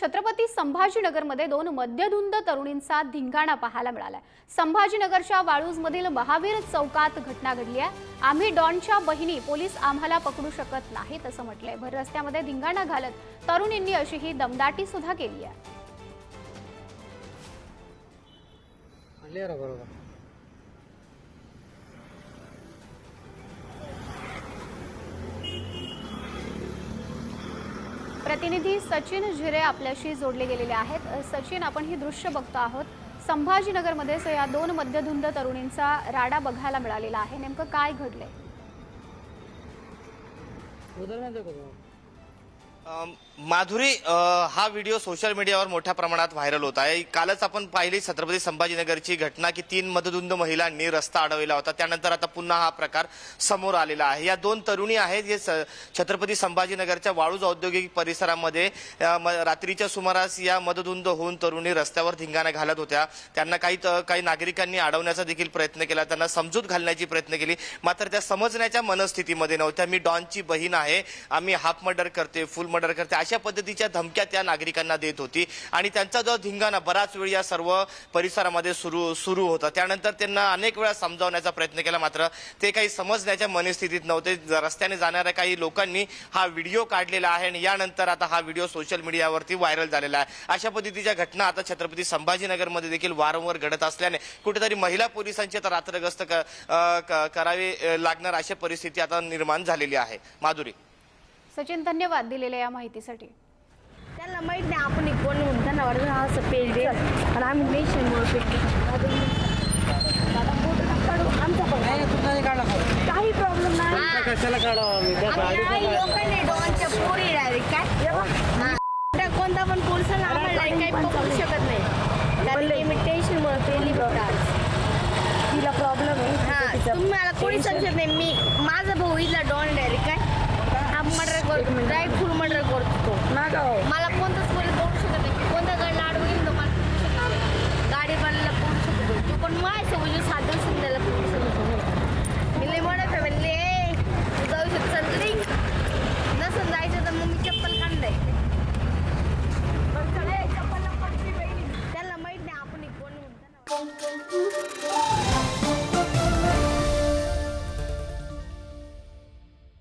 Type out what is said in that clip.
छत्रपती संभाजीनगरमध्ये दोन मध्यधुंद तरुणींचा धिंगाणा पाहायला मिळालाय. संभाजीनगरच्या वाळूजमधील महावीर चौकात घटना घडली आहे. आम्ही डॉनच्या बहिणी पोलीस आम्हाला पकडू शकत नाहीत असं म्हटलंय. भर रस्त्यामध्ये धिंगाणा घालत तरुणींनी अशी ही दमदाटी सुद्धा केली आहे. प्रतिनिधी सचिन झिरे आपल्याशी जोडले गेलेले आहेत. सचिन आपण ही दृश्य बघतो आहोत. संभाजीनगरमध्येच या दोन मध्यधुंद तरुणींचा राडा बघायला मिळालेला आहे. नेमकं काय घडलंय? माधुरी हा व्हिडिओ सोशल मीडियावर मोठ्या प्रमाणात व्हायरल होत आहे. कालच आपण पाहिली छत्रपती संभाजीनगरची घटना की तीन मतदुंद महिलांनी रस्ता अडवला होता. त्यानंतर आता पुन्हा हा प्रकार समोर आलेला आहे. या दोन तरुणी आहेत जे स- छत्रपती संभाजीनगरच्या वाळूज औद्योगिक परिसरामध्ये म- रात्रीच्या सुमारास या मदधुंद होऊन तरुणी रस्त्यावर धिंगाणा घालत होत्या. त्यांना काही त- काही नागरिकांनी अडवण्याचा देखील प्रयत्न केला. त्यांना समजूत घालण्याची प्रयत्न केली. मात्र त्या समजण्याच्या मनस्थितीमध्ये नव्हत्या. मी डॉनची बहीण आहे. आम्ही हाफ मर्डर करते फुल मर्डर करते अशा पद्धतीच्या धमक्या त्या नागरिकांना देत होती. आणि त्यांचा जो धिंगाणा बराच वेळ या सर्व परिसरामध्ये सुरू सुरू होता. त्यानंतर त्यांना अनेक वेळा समजावण्याचा प्रयत्न केला मात्र ते काही समजण्याच्या मनस्थितीत नव्हते. रस्त्याने जाणाऱ्या काही लोकांनी हा व्हिडिओ काढलेला आहे आणि यानंतर आता हा व्हिडिओ सोशल मीडियावरती व्हायरल झालेला आहे. अशा पद्धतीच्या घटना आता छत्रपती संभाजीनगरमध्ये देखील वारंवार घडत असल्याने कुठेतरी महिला पोलिसांची आता रात्रग्रस्त क- क- करावी लागणार अशी परिस्थिती आता निर्माण झालेली आहे. माधुरी. सचिन धन्यवाद दिलेल्या या माहितीसाठी. त्यांना माहीत नाही आपण एक कोण म्हणून. त्यांना वाटत हा असं पेज दे आणि आम्ही नेशनमुळे पेज आमचा पण काही प्रॉब्लेम नाही. कशाला पोरी डायरेक्ट काय? हा. कोणता पण पोलीस आम्हाला काही पकडू शकत नाही. कारण की मी टेन्शनमुळे पेली बघतात तिला प्रॉब्लेम आहे. हा. तुम्हाला कोणी समजत नाही. मी माझा भाऊ इथला डॉन डायरेक्ट काय? मर्डर करतो डायरेक्ट फुल मर्डर करतो मला कोणताच मला पकडू शकत नाही.